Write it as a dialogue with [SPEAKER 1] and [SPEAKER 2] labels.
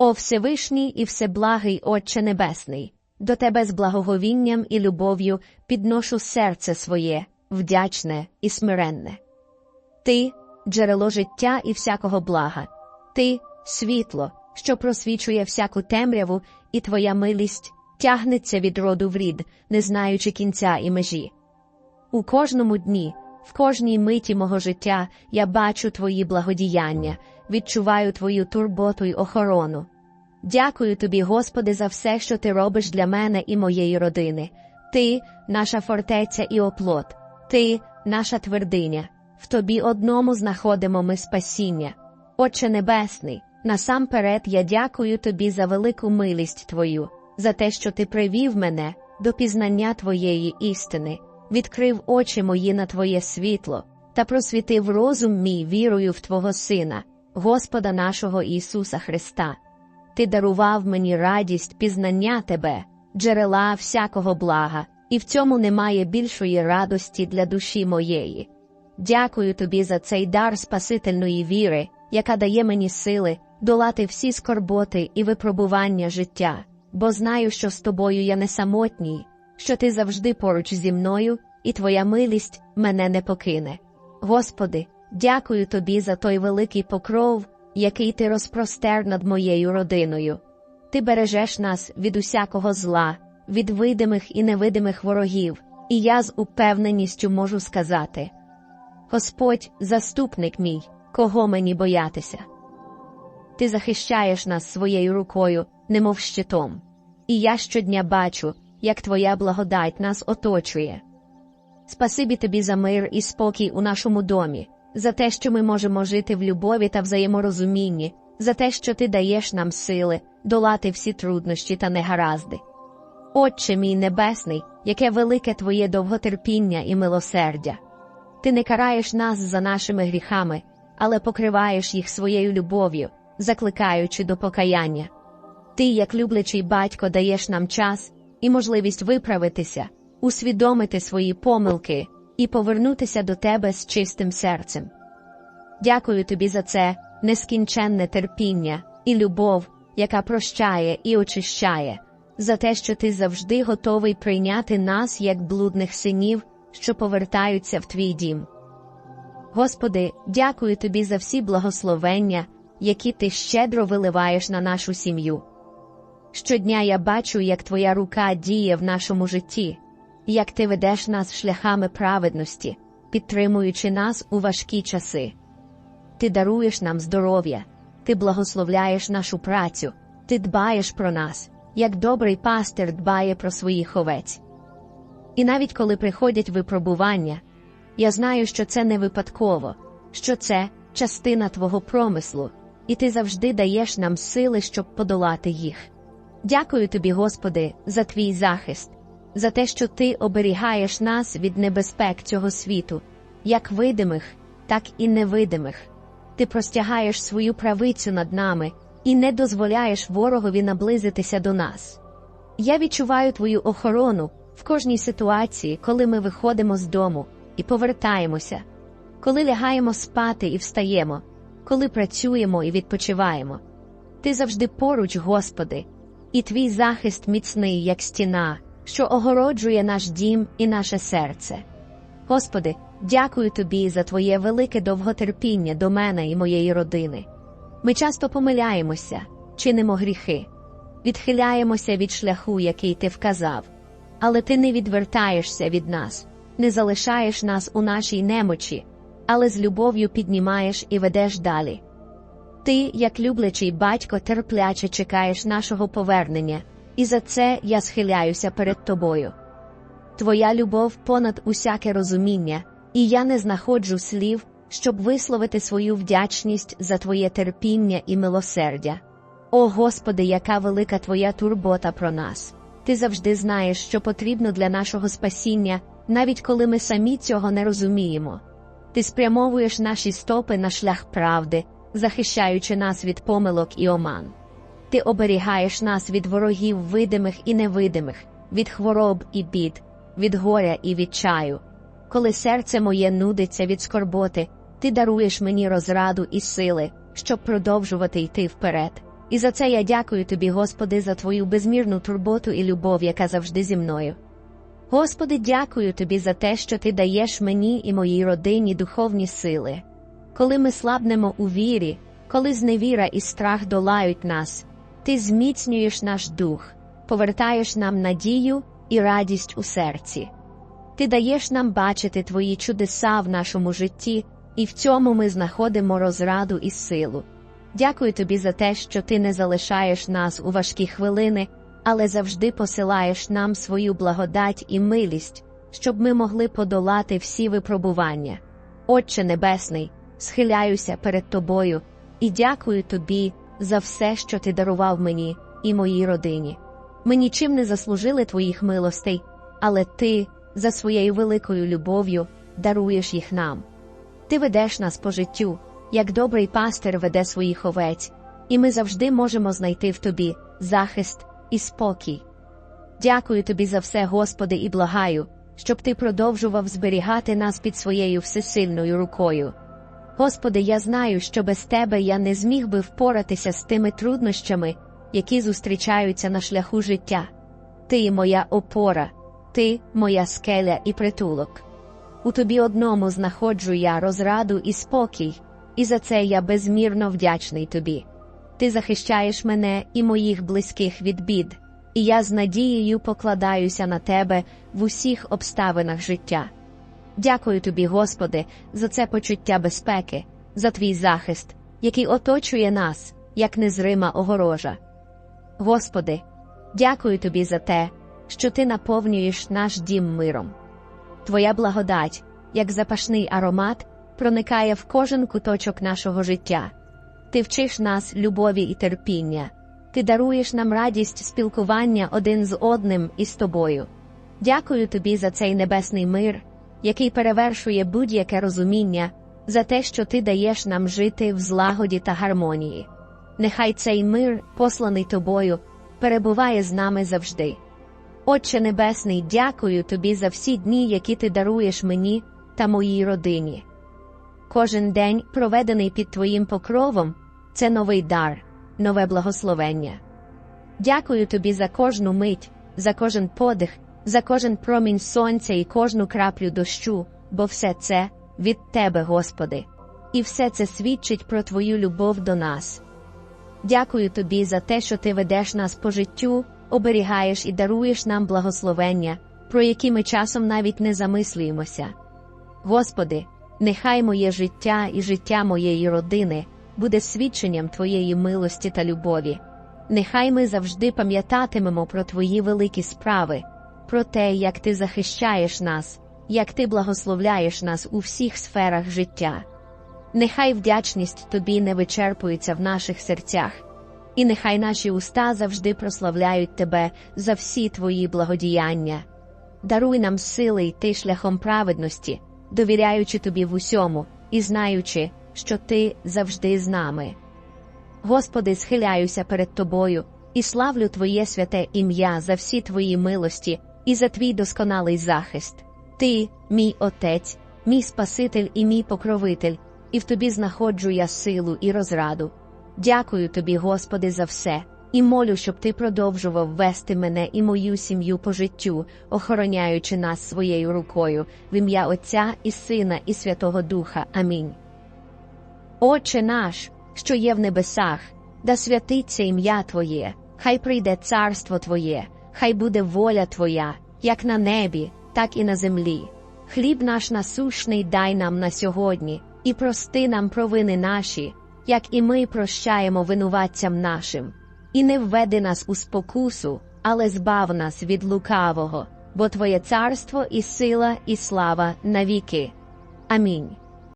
[SPEAKER 1] О Всевишній і Всеблагий Отче Небесний, до Тебе з благоговінням і любов'ю підношу серце своє, вдячне і смиренне. Ти джерело життя і всякого блага, Ти світло, що просвічує всяку темряву, і Твоя милість тягнеться від роду в рід, не знаючи кінця і межі. У кожному дні, в кожній миті мого життя я бачу Твої благодіяння, відчуваю Твою турботу й охорону. Дякую тобі, Господи, за все, що ти робиш для мене і моєї родини. Ти наша фортеця і оплот, ти наша твердиня. В тобі одному знаходимо ми спасіння. Отче Небесний, насамперед я дякую тобі за велику милість Твою, за те, що ти привів мене до пізнання Твоєї істини, відкрив очі мої на Твоє світло та просвітив розум мій вірою в Твого Сина, Господа нашого Ісуса Христа. Ти дарував мені радість пізнання тебе, джерела всякого блага, і в цьому немає більшої радості для душі моєї. Дякую тобі за цей дар Спасительної віри, яка дає мені сили долати всі скорботи і випробування життя, бо знаю, що з тобою я не самотній, що ти завжди поруч зі мною, і твоя милість мене не покине. Господи, дякую тобі за той великий покров який ти розпростер над моєю родиною. Ти бережеш нас від усякого зла, від видимих і невидимих ворогів, і я з упевненістю можу сказати: Господь, заступник мій, кого мені боятися? Ти захищаєш нас своєю рукою, немов щитом, і я щодня бачу, як Твоя благодать нас оточує. Спасибі тобі за мир і спокій у нашому домі за те, що ми можемо жити в любові та взаєморозумінні, за те, що ти даєш нам сили долати всі труднощі та негаразди. Отче мій небесний, яке велике Твоє довготерпіння і милосердя. Ти не караєш нас за нашими гріхами, але покриваєш їх своєю любов'ю, закликаючи до покаяння. Ти, як люблячий батько, даєш нам час і можливість виправитися, усвідомити свої помилки і повернутися до тебе з чистим серцем. Дякую тобі за це нескінченне терпіння і любов, яка прощає і очищає, за те, що ти завжди готовий прийняти нас як блудних синів, що повертаються в твій дім. Господи, дякую тобі за всі благословення, які ти щедро виливаєш на нашу сім'ю. Щодня я бачу, як Твоя рука діє в нашому житті як ти ведеш нас шляхами праведності, підтримуючи нас у важкі часи. Ти даруєш нам здоров'я, ти благословляєш нашу працю, ти дбаєш про нас, як добрий пастир дбає про своїх овець. І навіть коли приходять випробування, я знаю, що це не випадково, що це частина Твого промислу, і ти завжди даєш нам сили, щоб подолати їх. Дякую тобі, Господи, за твій захист за те, що ти оберігаєш нас від небезпек цього світу, як видимих, так і невидимих. Ти простягаєш свою правицю над нами і не дозволяєш ворогові наблизитися до нас. Я відчуваю твою охорону в кожній ситуації, коли ми виходимо з дому і повертаємося, коли лягаємо спати і встаємо, коли працюємо і відпочиваємо. Ти завжди поруч, Господи, і твій захист міцний, як стіна що огороджує наш дім і наше серце. Господи, дякую Тобі за Твоє велике довготерпіння до мене і моєї родини. Ми часто помиляємося, чинимо гріхи, відхиляємося від шляху, який ти вказав, але ти не відвертаєшся від нас, не залишаєш нас у нашій немочі, але з любов'ю піднімаєш і ведеш далі. Ти, як люблячий батько, терпляче чекаєш нашого повернення і за це я схиляюся перед тобою. Твоя любов понад усяке розуміння, і я не знаходжу слів, щоб висловити свою вдячність за Твоє терпіння і милосердя. О Господи, яка велика Твоя турбота про нас! Ти завжди знаєш, що потрібно для нашого спасіння, навіть коли ми самі цього не розуміємо. Ти спрямовуєш наші стопи на шлях правди, захищаючи нас від помилок і оман. Ти оберігаєш нас від ворогів видимих і невидимих, від хвороб і бід, від горя і від чаю. Коли серце моє нудиться від скорботи, ти даруєш мені розраду і сили, щоб продовжувати йти вперед. І за це я дякую тобі, Господи, за твою безмірну турботу і любов, яка завжди зі мною. Господи, дякую тобі за те, що ти даєш мені і моїй родині духовні сили. Коли ми слабнемо у вірі, коли зневіра і страх долають нас, ти зміцнюєш наш дух, повертаєш нам надію і радість у серці. Ти даєш нам бачити твої чудеса в нашому житті, і в цьому ми знаходимо розраду і силу. Дякую тобі за те, що ти не залишаєш нас у важкі хвилини, але завжди посилаєш нам свою благодать і милість, щоб ми могли подолати всі випробування. Отче Небесний, схиляюся перед тобою і дякую тобі за все, що ти дарував мені і моїй родині. Ми нічим не заслужили твоїх милостей, але ти за своєю великою любов'ю даруєш їх нам. Ти ведеш нас по життю, як добрий пастир веде своїх овець, і ми завжди можемо знайти в тобі захист і спокій. Дякую тобі за все, Господи, і благаю, щоб ти продовжував зберігати нас під своєю всесильною рукою. Господи, я знаю, що без тебе я не зміг би впоратися з тими труднощами, які зустрічаються на шляху життя. Ти моя опора, ти моя скеля і притулок. У тобі одному знаходжу я розраду і спокій, і за це я безмірно вдячний тобі. Ти захищаєш мене і моїх близьких від бід, і я з надією покладаюся на тебе в усіх обставинах життя. Дякую тобі, Господи, за це почуття безпеки, за твій захист, який оточує нас, як незрима огорожа. Господи, дякую тобі за те, що ти наповнюєш наш дім миром. Твоя благодать, як запашний аромат, проникає в кожен куточок нашого життя. Ти вчиш нас любові і терпіння, ти даруєш нам радість спілкування один з одним і з тобою. Дякую тобі за цей небесний мир, який перевершує будь-яке розуміння, за те, що ти даєш нам жити в злагоді та гармонії. Нехай цей мир, посланий тобою, перебуває з нами завжди. Отче Небесний, дякую тобі за всі дні, які ти даруєш мені та моїй родині. Кожен день, проведений під Твоїм покровом, це новий дар, нове благословення. Дякую тобі за кожну мить, за кожен подих, за кожен промінь сонця і кожну краплю дощу, бо все це від Тебе, Господи, і все це свідчить про Твою любов до нас. Дякую тобі за те, що ти ведеш нас по життю, оберігаєш і даруєш нам благословення, про які ми часом навіть не замислюємося. Господи, нехай моє життя і життя моєї родини буде свідченням Твоєї милості та любові. Нехай ми завжди пам'ятатимемо про Твої великі справи, про те, як Ти захищаєш нас, як Ти благословляєш нас у всіх сферах життя. Нехай вдячність Тобі не вичерпується в наших серцях, і нехай наші уста завжди прославляють Тебе за всі Твої благодіяння. Даруй нам сили йти шляхом праведності, довіряючи Тобі в усьому і знаючи, що Ти завжди з нами. Господи, схиляюся перед Тобою і славлю Твоє святе ім'я за всі Твої милості і за Твій досконалий захист. Ти, мій Отець, мій Спаситель і мій покровитель, і в Тобі знаходжу я силу і розраду. Дякую Тобі, Господи, за все, і молю, щоб Ти продовжував вести мене і мою сім'ю по життю, охороняючи нас своєю рукою, в ім'я Отця і Сина, і Святого Духа. Амінь. Отче наш, що є в небесах, да святиться ім'я Твоє, хай прийде царство Твоє, хай буде воля Твоя, як на небі, так і на землі. Хліб наш насушний дай нам на сьогодні, і прости нам провини наші, як і ми прощаємо винуватцям нашим, і не введи нас у спокусу, але збав нас від лукавого, бо Твоє царство і сила, і слава навіки. Амінь.